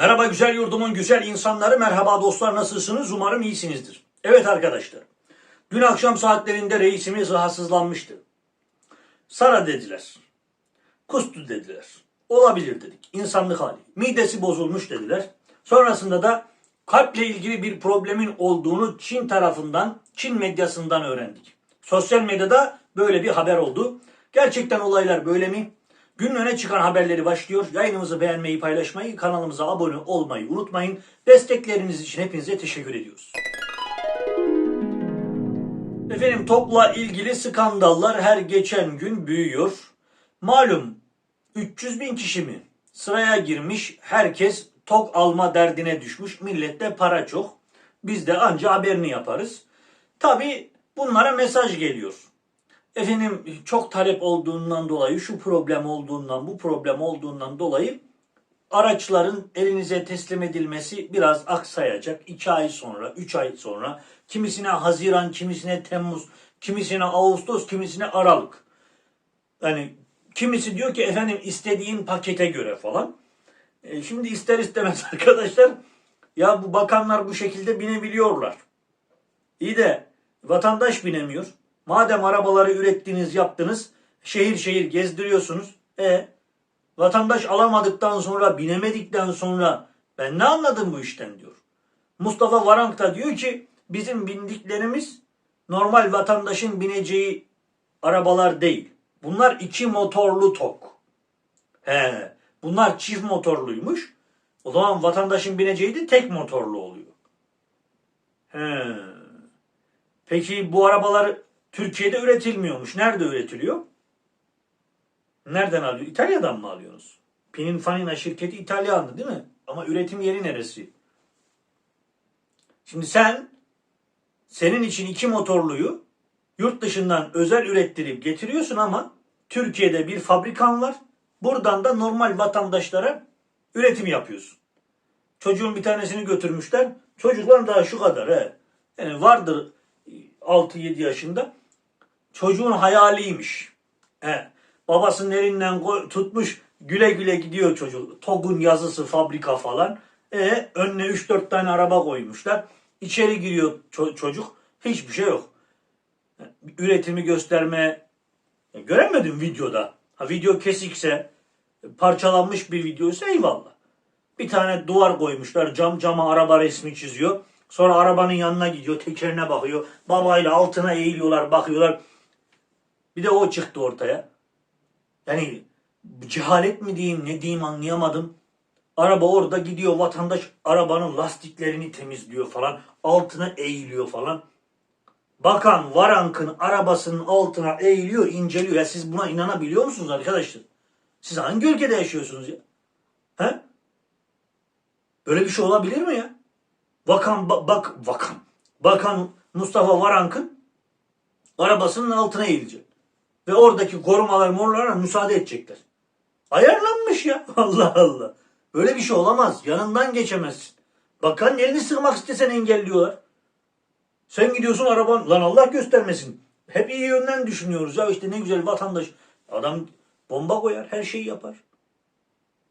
Merhaba güzel yurdumun güzel insanları, merhaba dostlar nasılsınız? Umarım iyisinizdir. Evet arkadaşlar, dün akşam saatlerinde reisimiz rahatsızlanmıştı. Sara dediler, kustu dediler, olabilir dedik, insanlık hali. Midesi bozulmuş dediler. Sonrasında da kalple ilgili bir problemin olduğunu Çin tarafından, Çin medyasından öğrendik. Sosyal medyada böyle bir haber oldu. Gerçekten olaylar böyle mi? Günün öne çıkan haberleri başlıyor. Yayınımızı beğenmeyi, paylaşmayı, kanalımıza abone olmayı unutmayın. Destekleriniz için hepinize teşekkür ediyoruz. Efendim TOK'la ilgili skandallar her geçen gün büyüyor. Malum 300 bin kişi mi sıraya girmiş herkes TOK alma derdine düşmüş. Millette para çok. Biz de anca haberini yaparız. Tabi bunlara mesaj geliyor. Efendim çok talep olduğundan dolayı şu problem olduğundan bu problem olduğundan dolayı araçların elinize teslim edilmesi biraz aksayacak. 2 ay sonra, 3 ay sonra, kimisine Haziran, kimisine Temmuz, kimisine Ağustos, kimisine Aralık. Yani kimisi diyor ki efendim istediğin pakete göre falan. E, şimdi ister istemez arkadaşlar ya bu bakanlar bu şekilde binebiliyorlar. İyi de vatandaş binemiyor. Madem arabaları ürettiniz, yaptınız, şehir şehir gezdiriyorsunuz. E vatandaş alamadıktan sonra, binemedikten sonra ben ne anladım bu işten diyor. Mustafa Varank da diyor ki bizim bindiklerimiz normal vatandaşın bineceği arabalar değil. Bunlar iki motorlu tok. He, bunlar çift motorluymuş. O zaman vatandaşın bineceği de tek motorlu oluyor. He. Peki bu arabalar Türkiye'de üretilmiyormuş. Nerede üretiliyor? Nereden alıyor? İtalya'dan mı alıyorsunuz? Pininfarina şirketi İtalyandı değil mi? Ama üretim yeri neresi? Şimdi sen senin için iki motorluyu yurt dışından özel ürettirip getiriyorsun ama Türkiye'de bir fabrikan var. Buradan da normal vatandaşlara üretim yapıyorsun. Çocuğun bir tanesini götürmüşler. Çocuklar daha şu kadar he. Yani vardır 6-7 yaşında. Çocuğun hayaliymiş. He. Babasının elinden tutmuş güle güle gidiyor çocuk. TOG'un yazısı fabrika falan. E önüne 3-4 tane araba koymuşlar. İçeri giriyor ço- çocuk. Hiçbir şey yok. Üretimi gösterme göremedim videoda. Ha video kesikse parçalanmış bir videoysa eyvallah. Bir tane duvar koymuşlar. Cam cama araba resmi çiziyor. Sonra arabanın yanına gidiyor. Tekerine bakıyor. Babayla altına eğiliyorlar bakıyorlar. Bir de o çıktı ortaya. Yani cehalet mi diyeyim ne diyeyim anlayamadım. Araba orada gidiyor vatandaş arabanın lastiklerini temizliyor falan. Altına eğiliyor falan. Bakan Varank'ın arabasının altına eğiliyor, inceliyor. Ya siz buna inanabiliyor musunuz arkadaşlar? Siz hangi ülkede yaşıyorsunuz ya? He? Böyle bir şey olabilir mi ya? Bakan ba- bak bakan. Bakan Mustafa Varank'ın arabasının altına eğilecek. Ve oradaki korumalar morlara müsaade edecekler. Ayarlanmış ya. Allah Allah. Böyle bir şey olamaz. Yanından geçemezsin. Bakan elini sığmak istesen engelliyorlar. Sen gidiyorsun araban lan Allah göstermesin. Hep iyi yönden düşünüyoruz ya işte ne güzel vatandaş. Adam bomba koyar her şeyi yapar.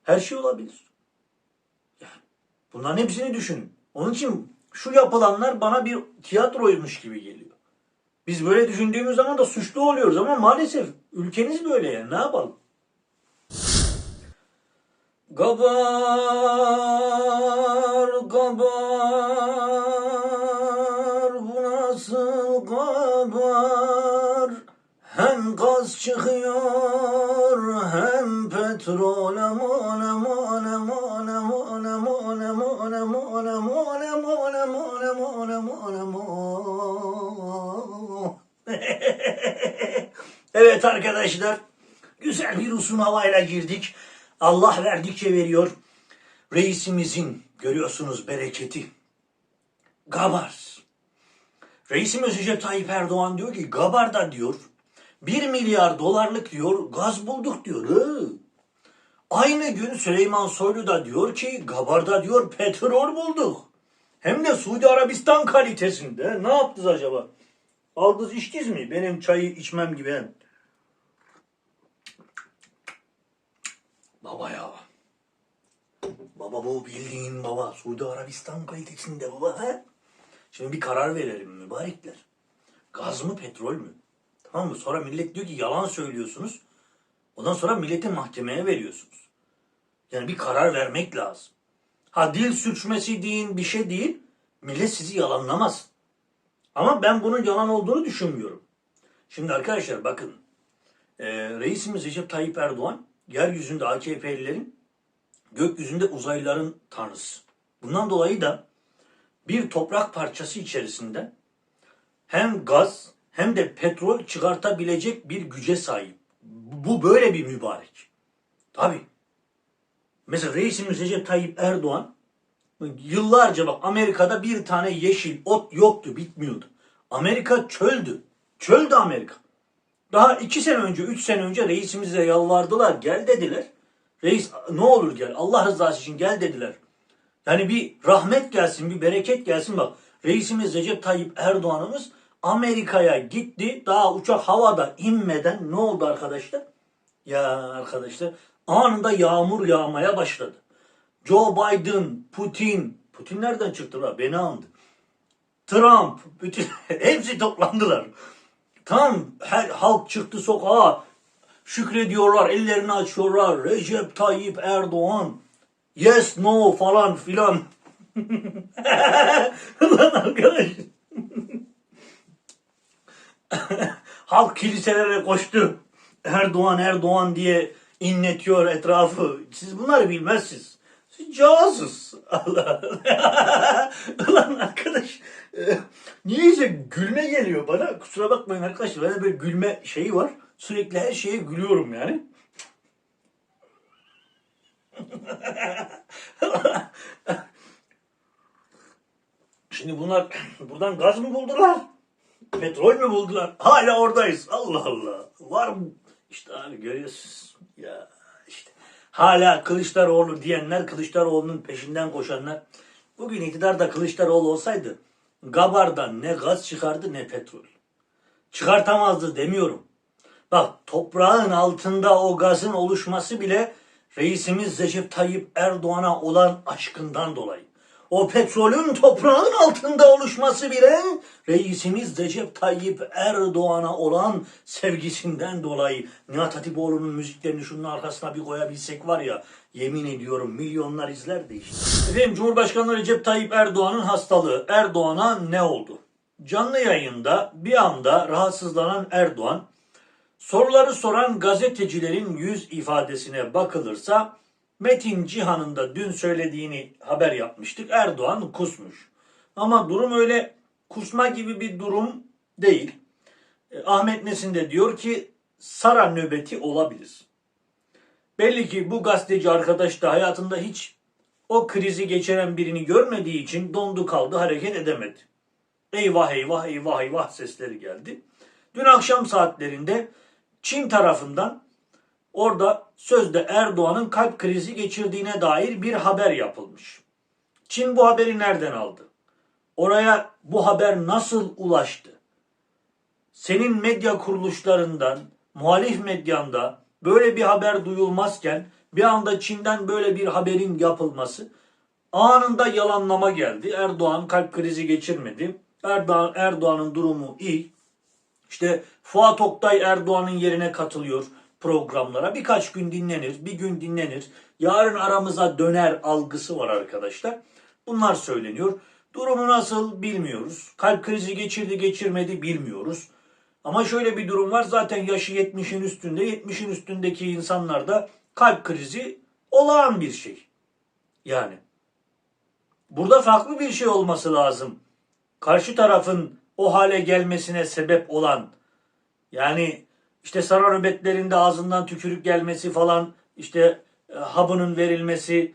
Her şey olabilir. Yani bunların hepsini düşünün. Onun için şu yapılanlar bana bir tiyatroymuş gibi geliyor. Biz böyle düşündüğümüz zaman da suçlu oluyoruz ama maalesef ülkeniz böyle yani ne yapalım? Kabar, kabar, bu nasıl kabar? Hem gaz çıkıyor hem petrol aman aman aman aman aman aman aman aman aman aman aman aman aman Evet arkadaşlar güzel bir uzun havayla girdik. Allah verdikçe veriyor. Reisimizin görüyorsunuz bereketi. Gabar. Reisimiz Recep Tayyip Erdoğan diyor ki Gabar'da diyor 1 milyar dolarlık diyor gaz bulduk diyor. Hı. Aynı gün Süleyman Soylu da diyor ki Gabar'da diyor petrol bulduk. Hem de Suudi Arabistan kalitesinde. Ne yaptınız acaba? Aldınız içtiniz mi? Benim çayı içmem gibi. hem. Baba ya. Baba bu bildiğin baba. Suudi Arabistan kalitesinde baba. He? Şimdi bir karar verelim mübarekler. Gaz mı petrol mü? Tamam mı? Sonra millet diyor ki yalan söylüyorsunuz. Ondan sonra milleti mahkemeye veriyorsunuz. Yani bir karar vermek lazım. Ha dil sürçmesi deyin bir şey değil. Millet sizi yalanlamaz. Ama ben bunun yalan olduğunu düşünmüyorum. Şimdi arkadaşlar bakın. E, reisimiz Recep Tayyip Erdoğan yeryüzünde AKP'lilerin gökyüzünde uzaylıların tanrısı. Bundan dolayı da bir toprak parçası içerisinden hem gaz hem de petrol çıkartabilecek bir güce sahip. Bu böyle bir mübarek. Tabi. Mesela reisimiz Recep Tayyip Erdoğan yıllarca bak Amerika'da bir tane yeşil ot yoktu, bitmiyordu. Amerika çöldü. Çöldü Amerika. Daha iki sene önce, üç sene önce reisimize yalvardılar. Gel dediler. Reis ne olur gel. Allah rızası için gel dediler. Yani bir rahmet gelsin, bir bereket gelsin. Bak reisimiz Recep Tayyip Erdoğan'ımız Amerika'ya gitti. Daha uçak havada inmeden ne oldu arkadaşlar? Ya arkadaşlar anında yağmur yağmaya başladı. Joe Biden, Putin, Putin nereden çıktı la? Beni andı. Trump, bütün hepsi toplandılar. Tam her halk çıktı sokağa. Şükrediyorlar, ellerini açıyorlar. Recep Tayyip Erdoğan. Yes, no falan filan. Lan arkadaş. halk kiliselere koştu. Erdoğan Erdoğan diye inletiyor etrafı. Siz bunları bilmezsiniz. Cahilsiniz. Allah Allah. Ulan arkadaş e, niyeyse gülme geliyor bana. Kusura bakmayın arkadaşlar. Bende böyle gülme şeyi var. Sürekli her şeye gülüyorum yani. Şimdi bunlar buradan gaz mı buldular? Petrol mü buldular? Hala oradayız. Allah Allah. Var mı? İşte abi görüyorsunuz. Ya. Hala Kılıçdaroğlu diyenler, Kılıçdaroğlu'nun peşinden koşanlar. Bugün iktidarda Kılıçdaroğlu olsaydı Gabar'dan ne gaz çıkardı ne petrol. Çıkartamazdı demiyorum. Bak toprağın altında o gazın oluşması bile reisimiz Recep Tayyip Erdoğan'a olan aşkından dolayı. O petrolün toprağın altında oluşması bile reisimiz Recep Tayyip Erdoğan'a olan sevgisinden dolayı. Nihat Hatipoğlu'nun müziklerini şunun arkasına bir koyabilsek var ya yemin ediyorum milyonlar izlerdi işte. Efendim Cumhurbaşkanı Recep Tayyip Erdoğan'ın hastalığı. Erdoğan'a ne oldu? Canlı yayında bir anda rahatsızlanan Erdoğan Soruları soran gazetecilerin yüz ifadesine bakılırsa Metin Cihan'ın da dün söylediğini haber yapmıştık. Erdoğan kusmuş. Ama durum öyle kusma gibi bir durum değil. E, Ahmet Nesin de diyor ki Sara nöbeti olabilir. Belli ki bu gazeteci arkadaş da hayatında hiç o krizi geçiren birini görmediği için dondu kaldı hareket edemedi. Eyvah eyvah eyvah eyvah sesleri geldi. Dün akşam saatlerinde Çin tarafından orada sözde Erdoğan'ın kalp krizi geçirdiğine dair bir haber yapılmış. Çin bu haberi nereden aldı? Oraya bu haber nasıl ulaştı? Senin medya kuruluşlarından, muhalif medyanda böyle bir haber duyulmazken bir anda Çin'den böyle bir haberin yapılması anında yalanlama geldi. Erdoğan kalp krizi geçirmedi. Erdoğan Erdoğan'ın durumu iyi. İşte Fuat Oktay Erdoğan'ın yerine katılıyor programlara. Birkaç gün dinlenir, bir gün dinlenir. Yarın aramıza döner algısı var arkadaşlar. Bunlar söyleniyor. Durumu nasıl bilmiyoruz. Kalp krizi geçirdi geçirmedi bilmiyoruz. Ama şöyle bir durum var. Zaten yaşı 70'in üstünde. 70'in üstündeki insanlarda kalp krizi olağan bir şey. Yani. Burada farklı bir şey olması lazım. Karşı tarafın o hale gelmesine sebep olan yani işte sarar nöbetlerinde ağzından tükürük gelmesi falan işte e, habının verilmesi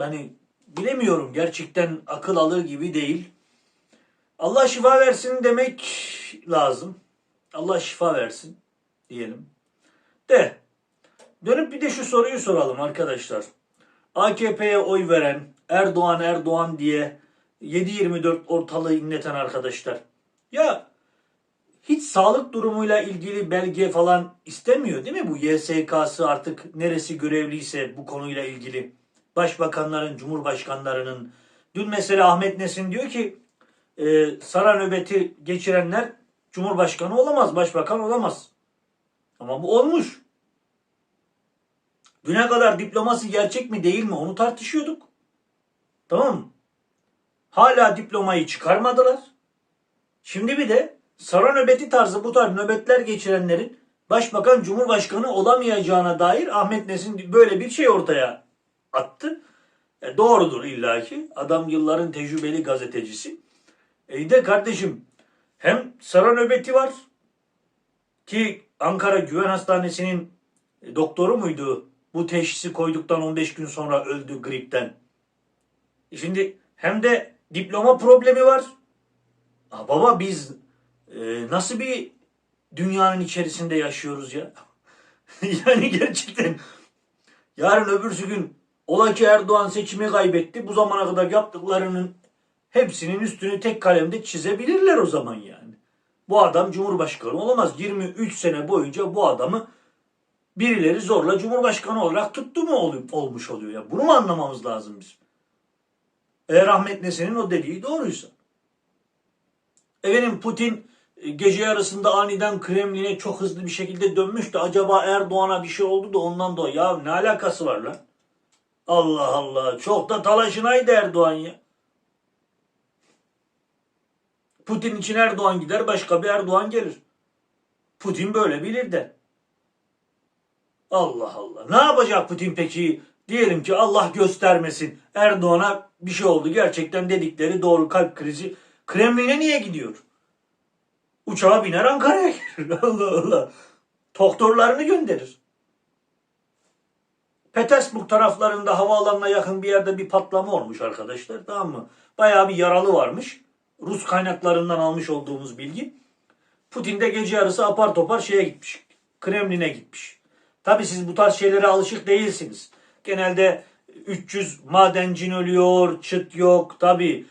yani bilemiyorum gerçekten akıl alır gibi değil. Allah şifa versin demek lazım. Allah şifa versin diyelim. De dönüp bir de şu soruyu soralım arkadaşlar. AKP'ye oy veren Erdoğan Erdoğan diye 7-24 ortalığı inleten arkadaşlar. Ya hiç sağlık durumuyla ilgili belge falan istemiyor değil mi bu YSK'sı artık neresi görevliyse bu konuyla ilgili. başbakanların, cumhurbaşkanlarının. Dün mesela Ahmet Nesin diyor ki e, sara nöbeti geçirenler cumhurbaşkanı olamaz, başbakan olamaz. Ama bu olmuş. Düne kadar diploması gerçek mi değil mi onu tartışıyorduk. Tamam mı? Hala diplomayı çıkarmadılar. Şimdi bir de sara nöbeti tarzı bu tarz nöbetler geçirenlerin başbakan cumhurbaşkanı olamayacağına dair Ahmet Nesin böyle bir şey ortaya attı. E, doğrudur illaki. Adam yılların tecrübeli gazetecisi. E de kardeşim hem sara nöbeti var ki Ankara Güven Hastanesi'nin doktoru muydu? Bu teşhisi koyduktan 15 gün sonra öldü gripten. E Şimdi hem de diploma problemi var. Aa, baba biz e, nasıl bir dünyanın içerisinde yaşıyoruz ya? yani gerçekten yarın öbürsü gün ola ki Erdoğan seçimi kaybetti. Bu zamana kadar yaptıklarının hepsinin üstünü tek kalemde çizebilirler o zaman yani. Bu adam cumhurbaşkanı olamaz. 23 sene boyunca bu adamı birileri zorla cumhurbaşkanı olarak tuttu mu ol- olmuş oluyor ya. Bunu mu anlamamız lazım biz? Eğer Ahmet Nesin'in o dediği doğruysa. Efendim Putin gece yarısında aniden Kremlin'e çok hızlı bir şekilde dönmüş de acaba Erdoğan'a bir şey oldu da ondan dolayı. Ya ne alakası var lan? Allah Allah. Çok da talaşınaydı Erdoğan ya. Putin için Erdoğan gider başka bir Erdoğan gelir. Putin böyle bilir de. Allah Allah. Ne yapacak Putin peki? Diyelim ki Allah göstermesin. Erdoğan'a bir şey oldu. Gerçekten dedikleri doğru kalp krizi. Kremlin'e niye gidiyor? Uçağa biner Ankara'ya gelir. Allah Allah. Doktorlarını gönderir. Petersburg taraflarında havaalanına yakın bir yerde bir patlama olmuş arkadaşlar. Tamam mı? Bayağı bir yaralı varmış. Rus kaynaklarından almış olduğumuz bilgi. Putin de gece yarısı apar topar şeye gitmiş. Kremlin'e gitmiş. Tabi siz bu tarz şeylere alışık değilsiniz. Genelde 300 madencin ölüyor, çıt yok. Tabi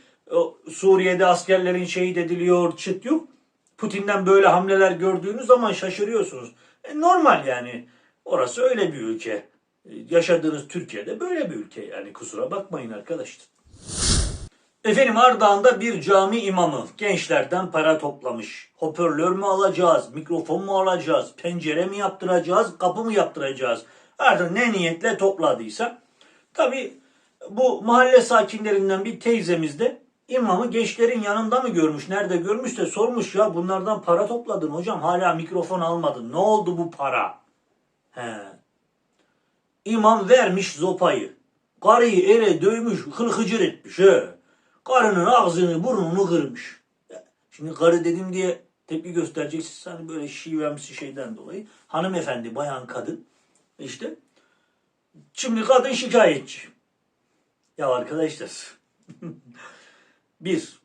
Suriye'de askerlerin şehit ediliyor, çıt yok. Putin'den böyle hamleler gördüğünüz zaman şaşırıyorsunuz. E, normal yani. Orası öyle bir ülke. E, Yaşadığınız Türkiye'de böyle bir ülke yani kusura bakmayın arkadaşlar. Efendim Ardahan'da bir cami imamı gençlerden para toplamış. Hoparlör mü alacağız, mikrofon mu alacağız, pencere mi yaptıracağız, kapı mı yaptıracağız? Artık ne niyetle topladıysa. Tabi bu mahalle sakinlerinden bir teyzemiz de imamı gençlerin yanında mı görmüş, nerede görmüş de sormuş ya bunlardan para topladın hocam hala mikrofon almadın. Ne oldu bu para? He. İmam vermiş zopayı. Karıyı ele dövmüş, hılhıcır etmiş. He. Karının ağzını burnunu kırmış. Şimdi karı dedim diye tepki göstereceksiniz. Hani böyle şivemsi şeyden dolayı. Hanımefendi, bayan kadın. İşte. Şimdi kadın şikayetçi. Ya arkadaşlar. bir,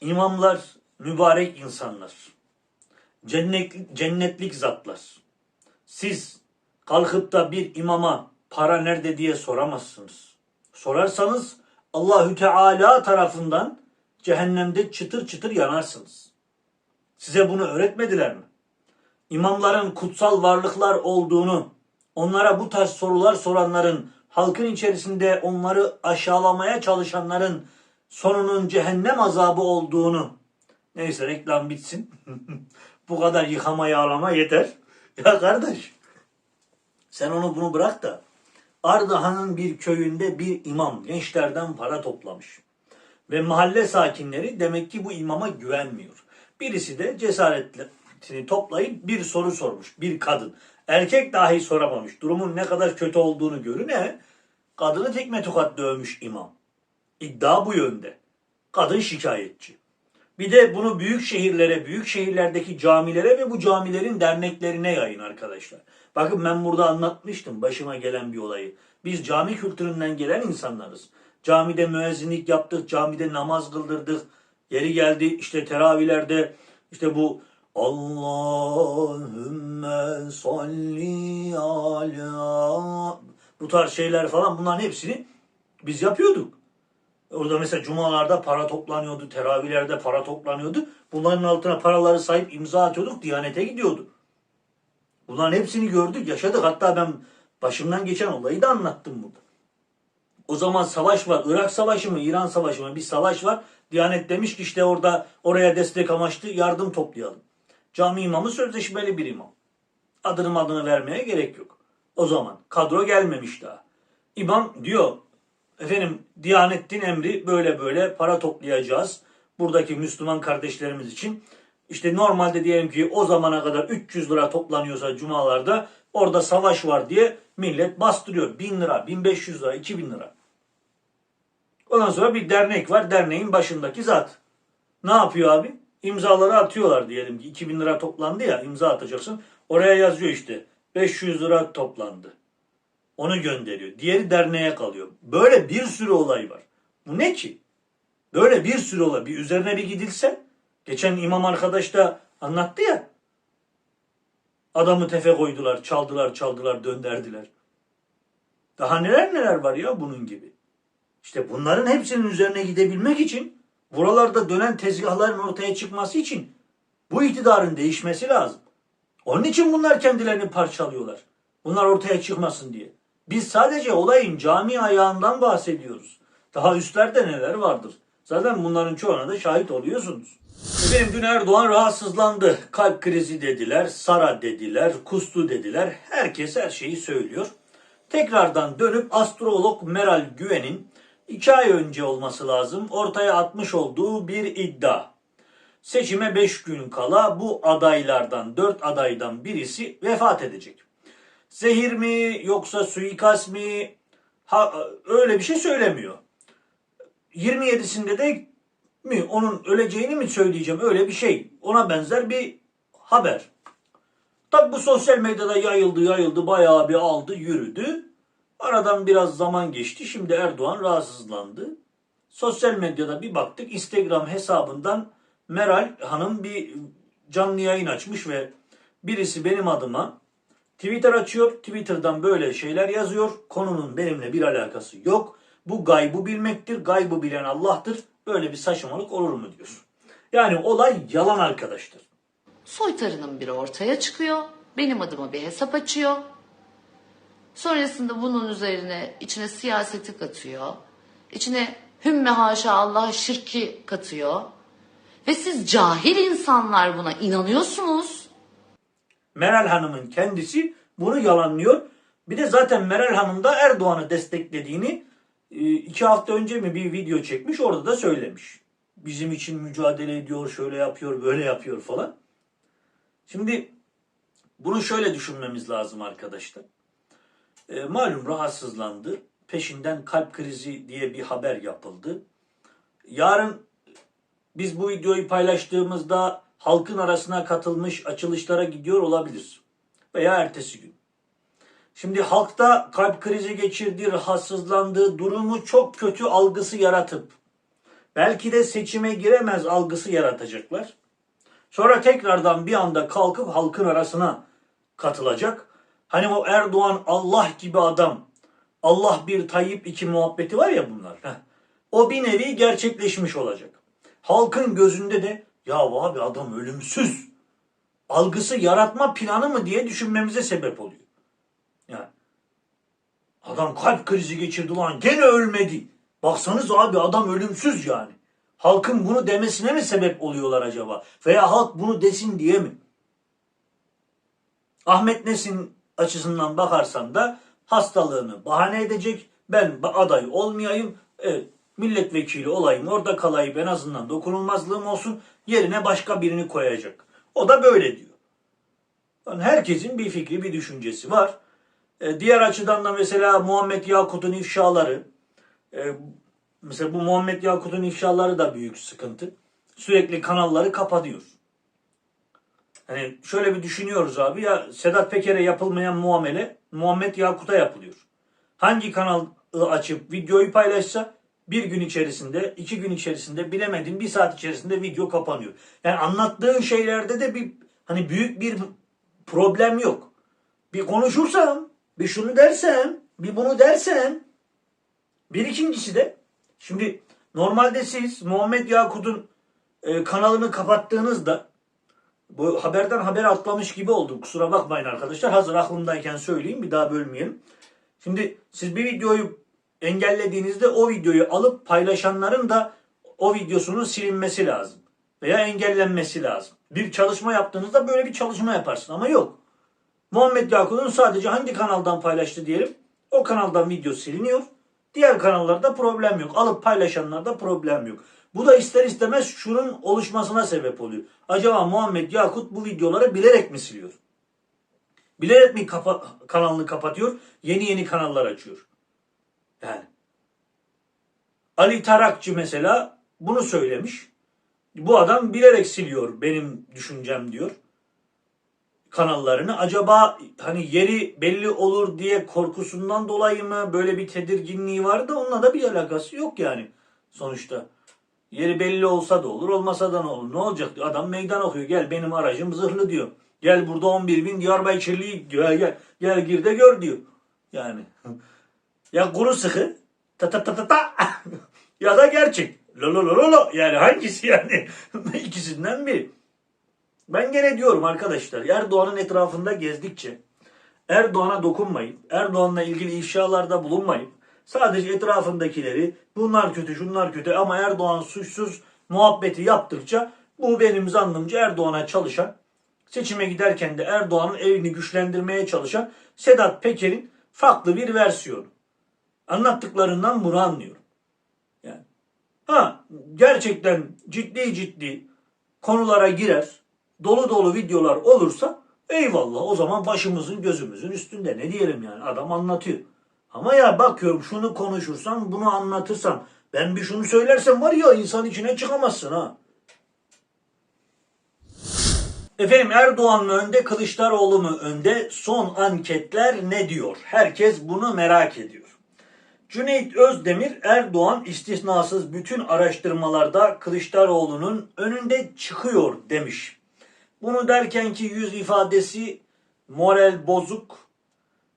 imamlar mübarek insanlar. Cennet, cennetlik zatlar. Siz kalkıp da bir imama para nerede diye soramazsınız. Sorarsanız Allahü Teala tarafından cehennemde çıtır çıtır yanarsınız. Size bunu öğretmediler mi? İmamların kutsal varlıklar olduğunu, onlara bu tarz sorular soranların, halkın içerisinde onları aşağılamaya çalışanların sonunun cehennem azabı olduğunu. Neyse reklam bitsin. bu kadar yıkama yağlama yeter. Ya kardeş sen onu bunu bırak da Ardahan'ın bir köyünde bir imam gençlerden para toplamış. Ve mahalle sakinleri demek ki bu imama güvenmiyor. Birisi de cesaretini toplayıp bir soru sormuş. Bir kadın. Erkek dahi soramamış. Durumun ne kadar kötü olduğunu görüne kadını tekme tokat dövmüş imam. İddia bu yönde. Kadın şikayetçi. Bir de bunu büyük şehirlere, büyük şehirlerdeki camilere ve bu camilerin derneklerine yayın arkadaşlar. Bakın ben burada anlatmıştım başıma gelen bir olayı. Biz cami kültüründen gelen insanlarız. Camide müezzinlik yaptık, camide namaz kıldırdık. Yeri geldi işte teravihlerde işte bu Allahümme salli ala bu tarz şeyler falan bunların hepsini biz yapıyorduk. Orada mesela cumalarda para toplanıyordu, teravihlerde para toplanıyordu. Bunların altına paraları sahip imza atıyorduk, Diyanete gidiyordu. Bunların hepsini gördük, yaşadık. Hatta ben başımdan geçen olayı da anlattım burada. O zaman savaş var. Irak savaşı mı, İran savaşı mı? Bir savaş var. Diyanet demiş ki işte orada oraya destek amaçlı yardım toplayalım. Cami imamı sözleşmeli bir imam. Adını adını vermeye gerek yok. O zaman kadro gelmemiş daha. İmam diyor efendim Diyanettin emri böyle böyle para toplayacağız. Buradaki Müslüman kardeşlerimiz için. İşte normalde diyelim ki o zamana kadar 300 lira toplanıyorsa cumalarda orada savaş var diye millet bastırıyor. 1000 lira, 1500 lira, 2000 lira. Ondan sonra bir dernek var. Derneğin başındaki zat. Ne yapıyor abi? İmzaları atıyorlar diyelim ki 2000 lira toplandı ya imza atacaksın. Oraya yazıyor işte 500 lira toplandı. Onu gönderiyor. Diğeri derneğe kalıyor. Böyle bir sürü olay var. Bu ne ki? Böyle bir sürü olay. Bir üzerine bir gidilse. Geçen imam arkadaş da anlattı ya. Adamı tefe koydular, çaldılar, çaldılar, dönderdiler. Daha neler neler var ya bunun gibi. İşte bunların hepsinin üzerine gidebilmek için buralarda dönen tezgahların ortaya çıkması için bu iktidarın değişmesi lazım. Onun için bunlar kendilerini parçalıyorlar. Bunlar ortaya çıkmasın diye. Biz sadece olayın cami ayağından bahsediyoruz. Daha üstlerde neler vardır? Zaten bunların çoğuna da şahit oluyorsunuz. Efendim dün Erdoğan rahatsızlandı. Kalp krizi dediler, Sara dediler, kustu dediler. Herkes her şeyi söylüyor. Tekrardan dönüp astrolog Meral Güven'in iki ay önce olması lazım ortaya atmış olduğu bir iddia. Seçime 5 gün kala bu adaylardan 4 adaydan birisi vefat edecek. Zehir mi yoksa suikast mi ha, öyle bir şey söylemiyor. 27'sinde de mi onun öleceğini mi söyleyeceğim öyle bir şey. Ona benzer bir haber. Tabi bu sosyal medyada yayıldı yayıldı bayağı bir aldı yürüdü. Aradan biraz zaman geçti. Şimdi Erdoğan rahatsızlandı. Sosyal medyada bir baktık Instagram hesabından Meral Hanım bir canlı yayın açmış ve birisi benim adıma Twitter açıyor. Twitter'dan böyle şeyler yazıyor. Konunun benimle bir alakası yok. Bu gaybı bilmektir. Gaybı bilen Allah'tır. Böyle bir saçmalık olur mu diyor. Yani olay yalan arkadaşlar. soytarının biri ortaya çıkıyor. Benim adıma bir hesap açıyor. Sonrasında bunun üzerine içine siyaseti katıyor. İçine hümme haşa Allah şirki katıyor. Ve siz cahil insanlar buna inanıyorsunuz. Meral Hanım'ın kendisi bunu yalanlıyor. Bir de zaten Meral Hanım da Erdoğan'ı desteklediğini e, iki hafta önce mi bir video çekmiş orada da söylemiş. Bizim için mücadele ediyor, şöyle yapıyor, böyle yapıyor falan. Şimdi bunu şöyle düşünmemiz lazım arkadaşlar. E, malum rahatsızlandı. Peşinden kalp krizi diye bir haber yapıldı. Yarın biz bu videoyu paylaştığımızda halkın arasına katılmış açılışlara gidiyor olabilir. Veya ertesi gün. Şimdi halkta kalp krizi geçirdiği, rahatsızlandığı durumu çok kötü algısı yaratıp belki de seçime giremez algısı yaratacaklar. Sonra tekrardan bir anda kalkıp halkın arasına katılacak. Hani o Erdoğan Allah gibi adam, Allah bir Tayyip iki muhabbeti var ya bunlar. Heh. O bir nevi gerçekleşmiş olacak. Halkın gözünde de ya abi adam ölümsüz algısı yaratma planı mı diye düşünmemize sebep oluyor. Yani adam kalp krizi geçirdi lan gene ölmedi. Baksanız abi adam ölümsüz yani. Halkın bunu demesine mi sebep oluyorlar acaba? Veya halk bunu desin diye mi? Ahmet Nesin açısından bakarsan da hastalığını bahane edecek. Ben aday olmayayım. Evet, milletvekili olayım orada kalayım en azından dokunulmazlığım olsun. Yerine başka birini koyacak. O da böyle diyor. Yani herkesin bir fikri bir düşüncesi var. E, diğer açıdan da mesela Muhammed Yakut'un ifşaları e, mesela bu Muhammed Yakut'un ifşaları da büyük sıkıntı. Sürekli kanalları kapatıyor. Hani şöyle bir düşünüyoruz abi ya Sedat Peker'e yapılmayan muamele Muhammed Yakut'a yapılıyor. Hangi kanalı açıp videoyu paylaşsa bir gün içerisinde, iki gün içerisinde bilemedim bir saat içerisinde video kapanıyor. Yani anlattığın şeylerde de bir hani büyük bir problem yok. Bir konuşursam, bir şunu dersem, bir bunu dersem. Bir ikincisi de şimdi normalde siz Muhammed Yakut'un e, kanalını kapattığınızda bu haberden haber atlamış gibi oldum. Kusura bakmayın arkadaşlar. Hazır aklımdayken söyleyeyim bir daha bölmeyelim. Şimdi siz bir videoyu engellediğinizde o videoyu alıp paylaşanların da o videosunun silinmesi lazım. Veya engellenmesi lazım. Bir çalışma yaptığınızda böyle bir çalışma yaparsın ama yok. Muhammed Yakut'un sadece hangi kanaldan paylaştı diyelim. O kanaldan video siliniyor. Diğer kanallarda problem yok. Alıp paylaşanlarda problem yok. Bu da ister istemez şunun oluşmasına sebep oluyor. Acaba Muhammed Yakut bu videoları bilerek mi siliyor? Bilerek mi kapa- kanalını kapatıyor? Yeni yeni kanallar açıyor. Yani. Ali Tarakçı mesela bunu söylemiş. Bu adam bilerek siliyor benim düşüncem diyor kanallarını. Acaba hani yeri belli olur diye korkusundan dolayı mı böyle bir tedirginliği var da onunla da bir alakası yok yani sonuçta. Yeri belli olsa da olur olmasa da ne olur. Ne olacak? Adam meydan okuyor. Gel benim aracım zırhlı diyor. Gel burada 11 bin Diyarbakırlı'yı gel, gel, gel gir de gör diyor. Yani. ya kuru sıkı ta ta ta ta ta ya da gerçek. Lo lo lo. Yani hangisi yani? İkisinden biri. Ben gene diyorum arkadaşlar Erdoğan'ın etrafında gezdikçe Erdoğan'a dokunmayıp Erdoğan'la ilgili ifşalarda bulunmayıp sadece etrafındakileri bunlar kötü şunlar kötü ama Erdoğan suçsuz muhabbeti yaptıkça bu benim zannımca Erdoğan'a çalışan seçime giderken de Erdoğan'ın evini güçlendirmeye çalışan Sedat Peker'in farklı bir versiyonu. Anlattıklarından bunu anlıyorum. Yani ha gerçekten ciddi ciddi konulara girer, dolu dolu videolar olursa eyvallah o zaman başımızın gözümüzün üstünde ne diyelim yani adam anlatıyor. Ama ya bakıyorum şunu konuşursan bunu anlatırsan ben bir şunu söylersem var ya insan içine çıkamazsın ha. Efendim Erdoğan mı önde Kılıçdaroğlu mu önde son anketler ne diyor? Herkes bunu merak ediyor. Cüneyt Özdemir Erdoğan istisnasız bütün araştırmalarda Kılıçdaroğlu'nun önünde çıkıyor demiş. Bunu derken ki yüz ifadesi moral bozuk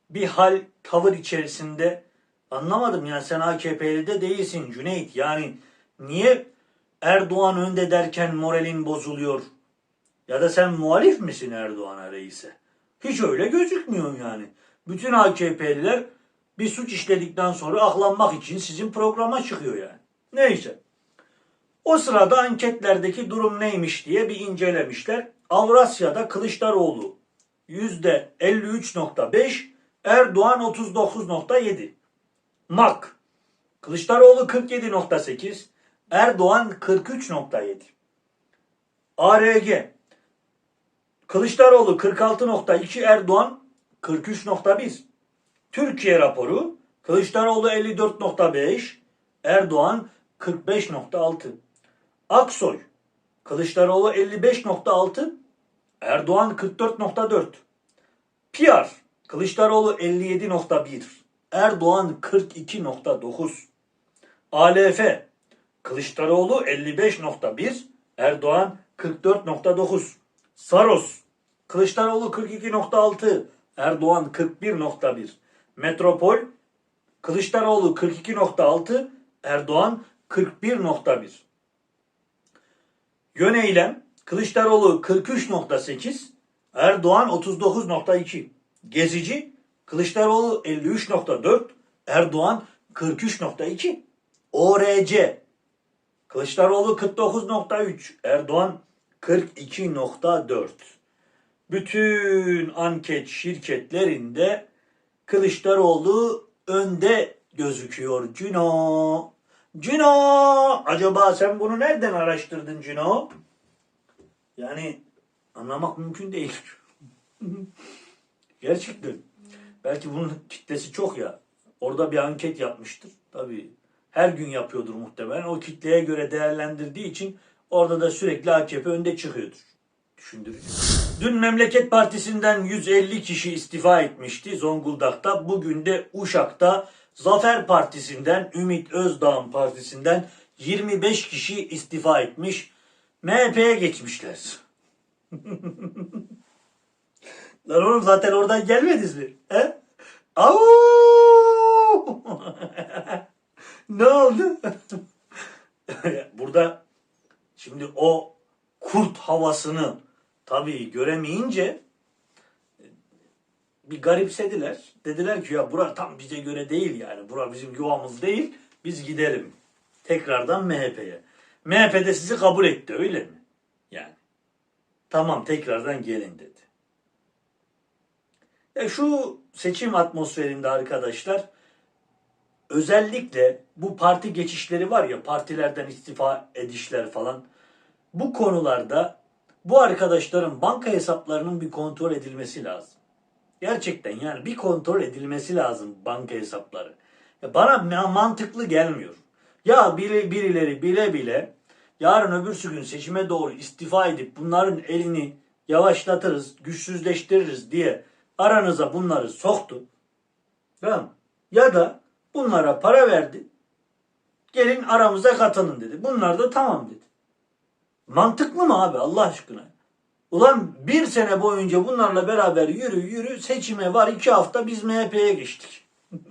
bir hal tavır içerisinde anlamadım yani sen AKP'li de değilsin Cüneyt yani niye Erdoğan önde derken moralin bozuluyor ya da sen muhalif misin Erdoğan'a reise? Hiç öyle gözükmüyor yani. Bütün AKP'liler bir suç işledikten sonra aklanmak için sizin programa çıkıyor yani. Neyse. O sırada anketlerdeki durum neymiş diye bir incelemişler. Avrasya'da Kılıçdaroğlu %53.5, Erdoğan 39.7. MAK Kılıçdaroğlu 47.8, Erdoğan 43.7. ARG Kılıçdaroğlu 46.2, Erdoğan 43.1. Türkiye raporu Kılıçdaroğlu 54.5, Erdoğan 45.6. Aksoy Kılıçdaroğlu 55.6, Erdoğan 44.4. PR Kılıçdaroğlu 57.1, Erdoğan 42.9. ALF Kılıçdaroğlu 55.1, Erdoğan 44.9. Saros Kılıçdaroğlu 42.6, Erdoğan 41.1. Metropol Kılıçdaroğlu 42.6, Erdoğan 41.1. Yöneylem Kılıçdaroğlu 43.8, Erdoğan 39.2. Gezici Kılıçdaroğlu 53.4, Erdoğan 43.2. ORC Kılıçdaroğlu 49.3, Erdoğan 42.4. Bütün anket şirketlerinde Kılıçdaroğlu önde gözüküyor Cino. Cino! Acaba sen bunu nereden araştırdın Cino? Yani anlamak mümkün değil. Gerçekten. Belki bunun kitlesi çok ya. Orada bir anket yapmıştır. Tabii her gün yapıyordur muhtemelen. O kitleye göre değerlendirdiği için orada da sürekli AKP önde çıkıyordur. Düşündürücü. Dün Memleket Partisi'nden 150 kişi istifa etmişti Zonguldak'ta. Bugün de Uşak'ta Zafer Partisi'nden, Ümit Özdağ'ın partisinden 25 kişi istifa etmiş. MHP'ye geçmişler. Lan oğlum zaten oradan gelmediniz mi? He? Au! ne oldu? Burada şimdi o kurt havasını tabii göremeyince bir garipsediler. Dediler ki ya bura tam bize göre değil yani. Bura bizim yuvamız değil. Biz gidelim. Tekrardan MHP'ye. MHP de sizi kabul etti öyle mi? Yani. Tamam tekrardan gelin dedi. Ya şu seçim atmosferinde arkadaşlar özellikle bu parti geçişleri var ya partilerden istifa edişler falan bu konularda bu arkadaşların banka hesaplarının bir kontrol edilmesi lazım. Gerçekten yani bir kontrol edilmesi lazım banka hesapları. Ya bana ma- mantıklı gelmiyor. Ya biri, birileri bile bile yarın öbürsü gün seçime doğru istifa edip bunların elini yavaşlatırız, güçsüzleştiririz diye aranıza bunları soktu. Tamam? Ya da bunlara para verdi. Gelin aramıza katılın dedi. Bunlar da tamam dedi. Mantıklı mı abi Allah aşkına? Ulan bir sene boyunca bunlarla beraber yürü yürü seçime var iki hafta biz MHP'ye geçtik.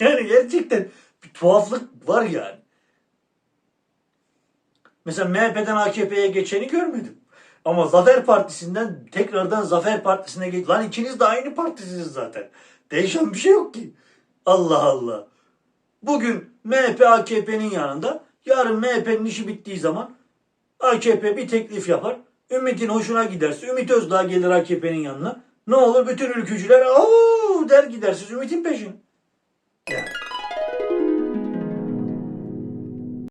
yani gerçekten bir tuhaflık var yani. Mesela MHP'den AKP'ye geçeni görmedim. Ama Zafer Partisi'nden tekrardan Zafer Partisi'ne geç. Lan ikiniz de aynı partisiniz zaten. Değişen bir şey yok ki. Allah Allah. Bugün MHP AKP'nin yanında, yarın MHP'nin işi bittiği zaman AKP bir teklif yapar. Ümit'in hoşuna giderse Ümit Özdağ gelir AKP'nin yanına. Ne olur bütün ülkücüler "Oo!" der gider siz Ümit'in peşine. Yani.